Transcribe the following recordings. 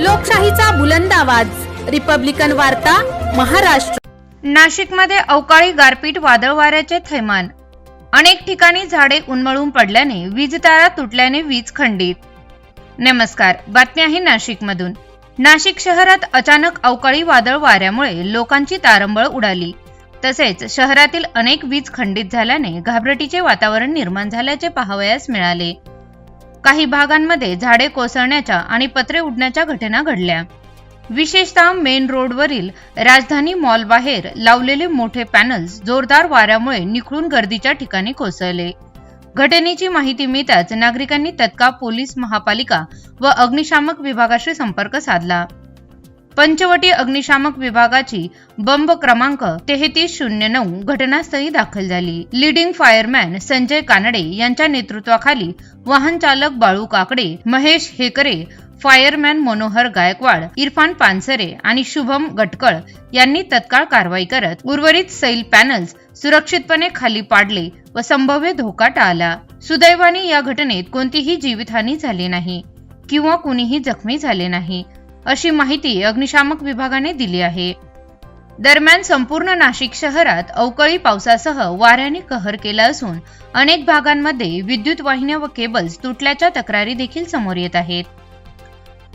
लोकशाहीचा बुलंद आवाज. रिपब्लिकन वार्ता महाराष्ट्र. नाशिकमध्ये अवकाळी गारपीट वादळ वाऱ्याचे थैमान. अनेक ठिकाणी झाडे उन्मळून पडल्याने वीज तारा तुटल्याने वीज खंडित. नमस्कार बातमी आहे नाशिकमधून. नाशिक शहरात अचानक अवकाळी वादळ वाऱ्यामुळे लोकांची तारंबळ उडाली. तसेच शहरातील अनेक वीज खंडित झाल्याने घाबरटीचे वातावरण निर्माण झाल्याचे पाहावयास मिळाले. काही भागांमध्ये झाडे कोसळण्याच्या आणि पत्रे उडण्याच्या घटना घडल्या. विशेषतः मेन रोडवरील राजधानी मॉल बाहेर लावलेले मोठे पॅनल्स जोरदार वाऱ्यामुळे निखळून गर्दीच्या ठिकाणी कोसळले. घटनेची माहिती मिळताच नागरिकांनी तत्काळ पोलीस महापालिका व अग्निशामक विभागाशी संपर्क साधला. पंचवटी अग्निशामक विभागाची बंब क्रमांक तेहतीस शून्य नऊ घटनास्थळी दाखल झाली. लिडिंग फायरमॅन संजय कानडे यांच्या नेतृत्वाखाली वाहन चालक बाळू काकडे महेश हेकरे फायरमॅन मनोहर गायकवाड इरफान पानसरे आणि शुभम गटकळ यांनी तत्काळ कारवाई करत उर्वरित सैल पॅनल्स सुरक्षितपणे खाली पाडले व संभाव्य धोका टाळला. सुदैवाने या घटनेत कोणतीही जीवितहानी झाली नाही किंवा कुणीही जखमी झाले नाही. अशी माहिती अग्निशामक विभागाने दिली आहे. दरम्यान संपूर्ण नाशिक शहरात अवकाळी पावसासह वाऱ्याने कहर केला असून अनेक भागांमध्ये विद्युत वाहिन्या व केबल्स तुटल्याच्या तक्रारी देखील समोर येत आहेत.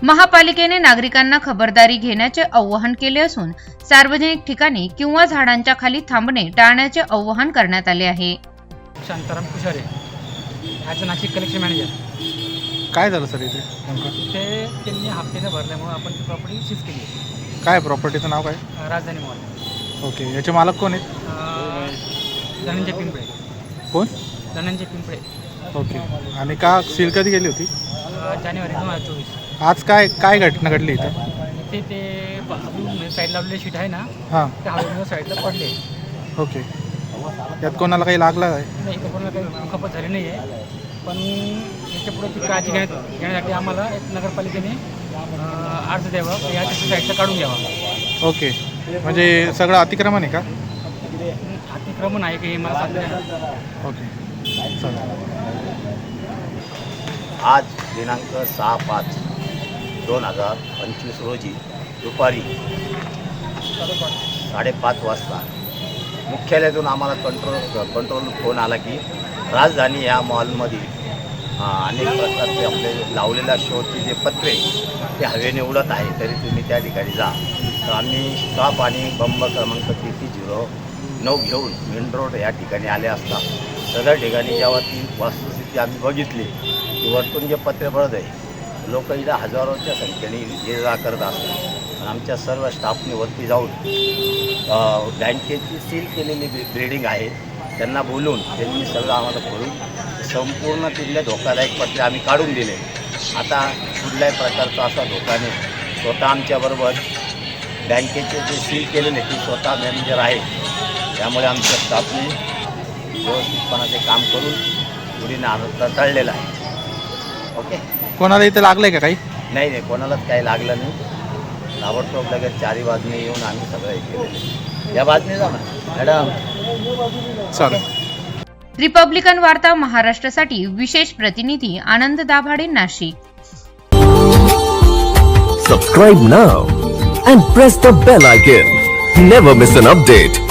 महापालिकेने नागरिकांना खबरदारी घेण्याचे आवाहन केले असून सार्वजनिक ठिकाणी किंवा झाडांच्या खाली थांबणे टाळण्याचे आवाहन करण्यात आले आहे. Shantaram Kushare Nashik collection manager. काय झालं सर इथे? नेमकं ते त्यांनी हप्त्याने भरल्यामुळे आपण ती प्रॉपर्टी सीज केली आहे. काय प्रॉपर्टीचं नाव काय? अं, राजधानी मॉल ओके याचे मालक कोण आहेत? अं, धनंजय पिंपळे. कोण? धनंजय पिंपळे. ओके आणि का सील कधी गेली होती? अं, जानेवारी दोन हजार चोवीस. आज काय काय घटना घडली इथं? ते ते साईड लावलेले शीट आहे ना हां. ते हवेमुळे साईडला पडले. ओके. यात कोणाला काही लागलं काय नाही इथं कोणाला काही खपत झाली नाही आहे पण याच्यापुढे ती काळजी घेण्यात घेण्यासाठी आम्हाला एक नगरपालिकेने अर्ज द्यावा. की या तिथं साईडला काढून घ्यावा. ओके. म्हणजे सगळं अतिक्रमण आहे का? अतिक्रमण आहे की हे मला सांगते ओके. आज दिनांक सहा पाच दोन हजार पंचवीस रोजी दुपारी साडेपाच वाजता मुख्यालयातून आम्हाला कंट्रोल कंट्रोल फोन आला की राजधानी या मॉलमध्ये अं, अनेक प्रकारचे आपले लावलेल्या शोचे जे पत्रे ते हवेने उडत आहे तरी तुम्ही त्या ठिकाणी जा. तर आम्ही स्टॉप आणि बंब क्रमांक किती झिरो नऊ घेऊन मेन रोड या ठिकाणी आले असता. सदर ठिकाणी जेव्हा ती वस्तुस्थिती आम्ही बघितली की वरतून जे पत्रे पडत आहे लोक इथं हजारोच्या संख्येने ये जा करत असतात. आमच्या सर्व स्टाफने वरती जाऊन बँकेची सील केलेली बि- बिल्डिंग आहे. त्यांना बोलून त्यांनी सगळं आम्हाला करून संपूर्ण तिथले धोकादायक पत्रे आम्ही काढून दिले. आता कुठल्याही प्रकारचा असा धोका नाही. स्वतः आमच्याबरोबर बँकेचे जे सील केलेले ते स्वतः मॅनेजर आहे त्यामुळे आमच्या स्टाफने व्यवस्थितपणाचे काम करून पुढीने आनंद टळलेला आहे. ओके? कोणाला इथे लागलं आहे का काही? नाही नाही कोणालाच काही लागलं नाही. ताबडतोब लगेच चारी बाजूने येऊन आम्ही सगळं हे केलेलं या बाजूने जा मॅडम. चालेल. रिपब्लिकन वार्ता महाराष्ट्रासाठी विशेष प्रतिनिधी Anand Dabhade Nashik Subscribe now and press the bell icon. Never miss an update.